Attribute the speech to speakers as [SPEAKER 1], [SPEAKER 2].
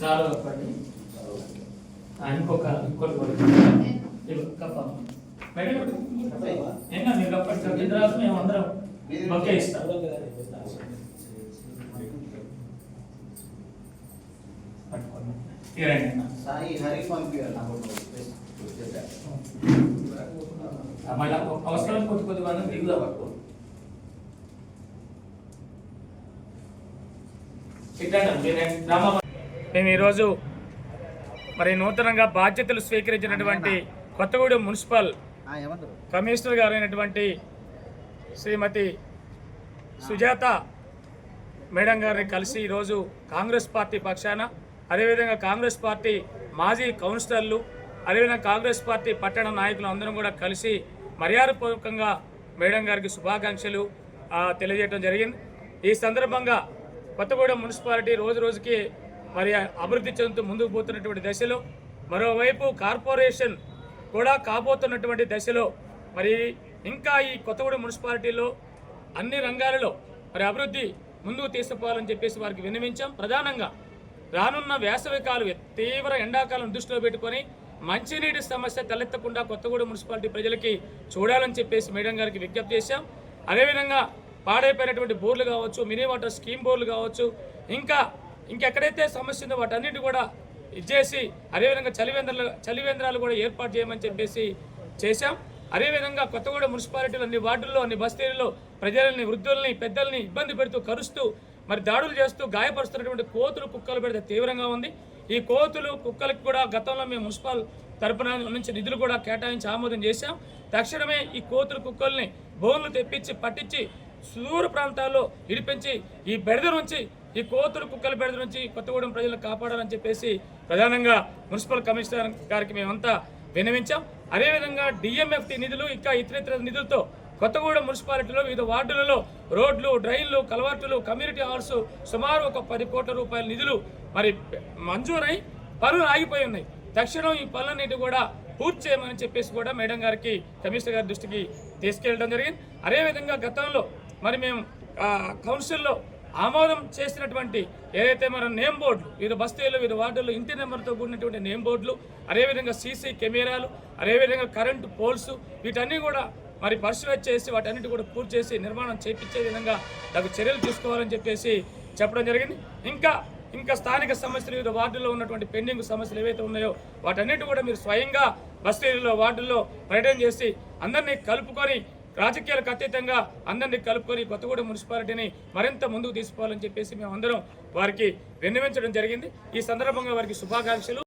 [SPEAKER 1] చాలు చెప్పండి ఇంకొక ఇంకోటి మీరు కప్పండి. కప్పి తర్వాత మేము అందరం బొకే ఇస్తాం. మళ్ళా అవసరం కొద్ది కొద్ది మంది దిగుదా పట్టుకో. ఇట్లా మేము ఈరోజు మరి నూతనంగా బాధ్యతలు స్వీకరించినటువంటి కొత్తగూడెం మున్సిపల్ కమిషనర్ గారు అయినటువంటి శ్రీమతి సుజాత మేడం గారిని కలిసి ఈరోజు కాంగ్రెస్ పార్టీ పక్షాన అదేవిధంగా కాంగ్రెస్ పార్టీ మాజీ కౌన్సిలర్లు అదేవిధంగా కాంగ్రెస్ పార్టీ పట్టణ నాయకులు అందరం కూడా కలిసి మర్యాదపూర్వకంగా మేడం గారికి శుభాకాంక్షలు తెలియజేయడం జరిగింది. ఈ సందర్భంగా కొత్తగూడెం మున్సిపాలిటీ రోజు రోజుకి మరి అభివృద్ధి చెందుతూ ముందుకు పోతున్నటువంటి దశలో మరోవైపు కార్పొరేషన్ కూడా కాబోతున్నటువంటి దశలో మరి ఇంకా ఈ కొత్తగూడెం మున్సిపాలిటీలో అన్ని రంగాలలో మరి అభివృద్ధి ముందుకు తీసుకుపోవాలని చెప్పేసి వారికి విన్నవించాం. ప్రధానంగా రానున్న వేసవి కాలం తీవ్ర ఎండాకాలం దృష్టిలో పెట్టుకొని మంచినీటి సమస్య తలెత్తకుండా కొత్తగూడెం మున్సిపాలిటీ ప్రజలకి చూడాలని చెప్పేసి మేడం గారికి విజ్ఞప్తి చేశాం. అదేవిధంగా పాడైపోయినటువంటి బోర్లు కావచ్చు మినీ వాటర్ స్కీమ్ బోర్లు కావచ్చు ఇంకా ఇంకెక్కడైతే సమస్య ఉందో వాటన్నిటి కూడా ఇచ్చేసి అదేవిధంగా చలివేంద్రాలు చలివేంద్రాలు కూడా ఏర్పాటు చేయమని చెప్పేసి చేశాం. అదేవిధంగా కొత్తగూడెం మున్సిపాలిటీలు అన్ని వార్డుల్లో అన్ని బస్తీలలో ప్రజలని వృద్ధుల్ని పెద్దల్ని ఇబ్బంది పెడుతూ కరుస్తూ మరి దాడులు చేస్తూ గాయపరుస్తున్నటువంటి కోతులు కుక్కలు పెడితే తీవ్రంగా ఉంది. ఈ కోతులు కుక్కలకు కూడా గతంలో మేము మున్సిపల్ తరపున నుంచి నిధులు కూడా కేటాయించి ఆమోదం చేశాం. తక్షణమే ఈ కోతులు కుక్కల్ని బోన్లు తెప్పించి పట్టించి సుదూర ప్రాంతాల్లో ఇడిపించి ఈ బెడద నుంచి ఈ కోతులు కుక్కల బెడద నుంచి కొత్తగూడెం ప్రజలను కాపాడాలని చెప్పేసి ప్రధానంగా మున్సిపల్ కమిషనర్ గారికి మేమంతా విన్నవించాం. అదేవిధంగా డిఎంఎఫ్టి నిధులు ఇంకా ఇతరితర నిధులతో కొత్తగూడెం మున్సిపాలిటీలో వివిధ వార్డులలో రోడ్లు డ్రైన్లు కలవర్టులు కమ్యూనిటీ హాల్స్ సుమారు ఒక పది కోట్ల రూపాయల నిధులు మరి మంజూరై పనులు ఆగిపోయి ఉన్నాయి. తక్షణం ఈ పనులన్నిటి కూడా పూర్తి చేయమని చెప్పేసి కూడా మేడం గారికి కమిషనర్ గారి దృష్టికి తీసుకెళ్ళడం జరిగింది. అదేవిధంగా గతంలో మరి మేము కౌన్సిల్లో ఆమోదం చేసినటువంటి ఏదైతే మన నేమ్ బోర్డులు వివిధ బస్తీలు వివిధ వార్డుల్లో ఇంటి నెంబర్తో కూడినటువంటి నేమ్ బోర్డులు అదేవిధంగా సీసీ కెమెరాలు అదేవిధంగా కరెంటు పోల్స్ వీటన్నీ కూడా మరి పరిశీలన చేసి వాటన్నిటి కూడా పూర్తి చేసి నిర్మాణం చేపించే విధంగా తగు చర్యలు తీసుకోవాలని చెప్పేసి చెప్పడం జరిగింది. ఇంకా ఇంకా స్థానిక సమస్యలు వివిధ వార్డుల్లో ఉన్నటువంటి పెండింగ్ సమస్యలు ఏవైతే ఉన్నాయో వాటన్నిటి కూడా మీరు స్వయంగా బస్తీల్లో వార్డుల్లో పర్యటన చేసి అందరినీ కలుపుకొని రాజకీయాలకు అతీతంగా అందరినీ కలుపుకొని కొత్తగూడెం మున్సిపాలిటీని మరింత ముందుకు తీసుకోవాలని చెప్పేసి మేము అందరం వారికి విన్నవించడం జరిగింది. ఈ సందర్భంగా వారికి శుభాకాంక్షలు.